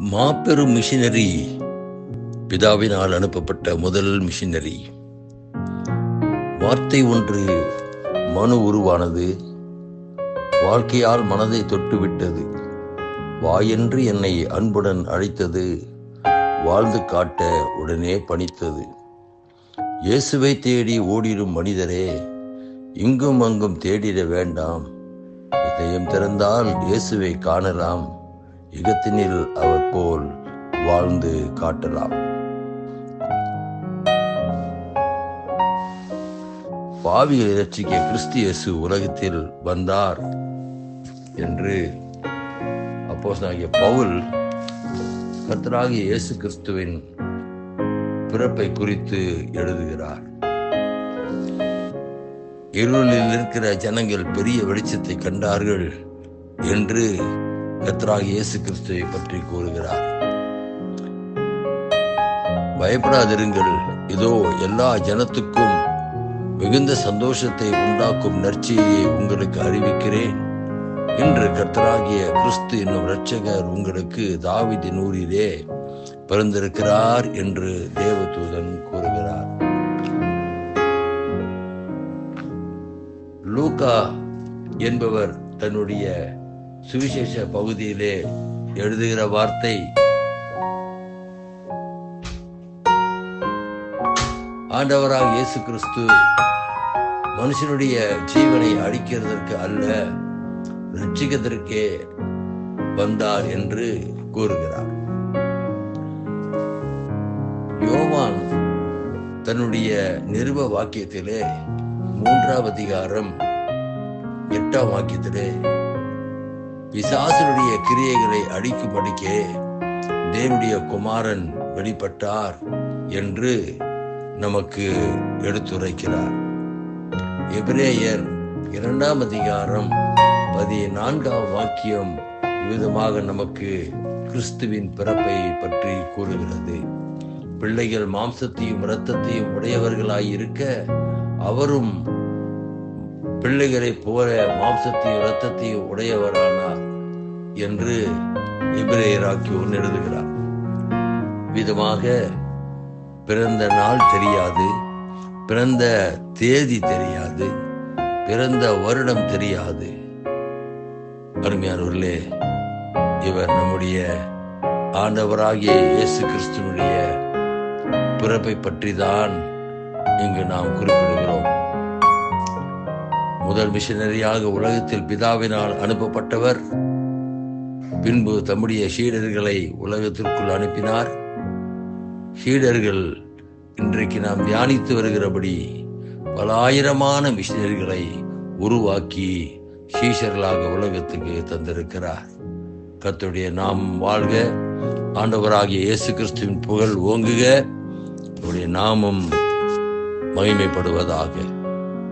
மாபெரும் மிஷினரி பிதாவினால் அனுப்பப்பட்ட முதல் மிஷினரி. வார்த்தை ஒன்று மனு உருவானது. வாழ்க்கையால் மனதை தொட்டுவிட்டது. வாயென்று என்னை அன்புடன் அழைத்தது. வாழ்ந்து காட்ட உடனே பணித்தது. இயேசுவை தேடி ஓடிடும் மனிதரே இங்கும் அங்கும் தேடிட வேண்டாம். இதயம் திறந்தால் இயேசுவை காணலாம். யுகத்தினில் அவர் போல் வாழ்ந்து காட்டலாம். பாவிகளை ரட்சிக்க கிறிஸ்து இயேசு உலகத்தில் வந்தார் என்று அப்போஸ்தலனாகிய பவுல் கர்த்தராகிய இயேசு கிறிஸ்துவின் பிறப்பை குறித்து எழுதுகிறார். இருளில் இருக்கிற ஜனங்கள் பெரிய வெளிச்சத்தை கண்டார்கள் என்று கத்ராக இயேசு கிறிஸ்துவை பற்றி கூறுகிறார். பயப்படாதிருங்கள். இதோ எல்லா ஜனத்துக்கும் மிகுந்த சந்தோஷத்தை உண்டாக்கும் நற்செய்தியை உங்களுக்கு அறிவிக்கிறேன். இன்று கர்த்தராகிய கிறிஸ்து என்னும் இரட்சகர் உங்களுக்கு தாவிதின் ஊரிலே பிறந்திருக்கிறார் என்று தேவதூதன் கூறுகிறார். லூகா என்பவர் தன்னுடைய சுவிசேஷ பகுதியிலே எழுதுகிற வார்த்தை. ஆண்டவராக இயேசு கிறிஸ்து மனுஷனுடைய ஜீவனை அழிக்கிறதற்கு அல்ல ரட்சிக்கதற்கே வந்தார் என்று கூறுகிறார். யோவான் தன்னுடைய நிருப வாக்கியத்திலே மூன்றாம் அதிகாரம் எட்டாம் வாக்கியத்திலே பிசாசனுடைய கிரியைகளை அடிக்கும்படிக்கே தேவனுடைய குமாரன் வெளிப்பட்டார் என்று நமக்கு எடுத்துரைக்கிறார். எபிரேயர் இரண்டாம் அதிகாரம் பதினான்காம் வாக்கியம் விதமாக நமக்கு கிறிஸ்துவின் பிறப்பை பற்றி கூறுகிறது. பிள்ளைகள் மாம்சத்தையும் இரத்தத்தையும் உடையவர்களாய் இருக்க அவரும் பிள்ளைகளை போல மாம்சத்தையும் இரத்தத்தையும் உடையவரானார் என்று எபிரேயராக்கி ஒன்று எழுதுகிறார். விதமாக பிறந்த நாள் தெரியாது பிறந்த தேதி தெரியாது பிறந்த வருடம் தெரியாது. அருமையானவர்களே இவர் நம்முடைய ஆண்டவராகிய இயேசு கிறிஸ்துவனுடைய பிறப்பை பற்றி தான் இங்கு நாம் குறிப்பிடுகிறோம். முதல் மிஷினரியாக உலகத்தில் பிதாவினால் அனுப்பப்பட்டவர். பின்பு தம்முடைய சீடர்களை உலகத்திற்குள் அனுப்பினார். சீடர்கள் இன்றைக்கு நாம் தியானித்து வருகிறபடி பல ஆயிரமான மிஷினரிகளை உருவாக்கி சீஷர்களாக உலகத்துக்கு தந்திருக்கிறார். கத்துடைய நாம் வாழ்க ஆண்டவராகிய இயேசு கிறிஸ்துவின் புகழ் ஓங்குக. அவருடைய நாமம் மகிமைப்படுவதாக.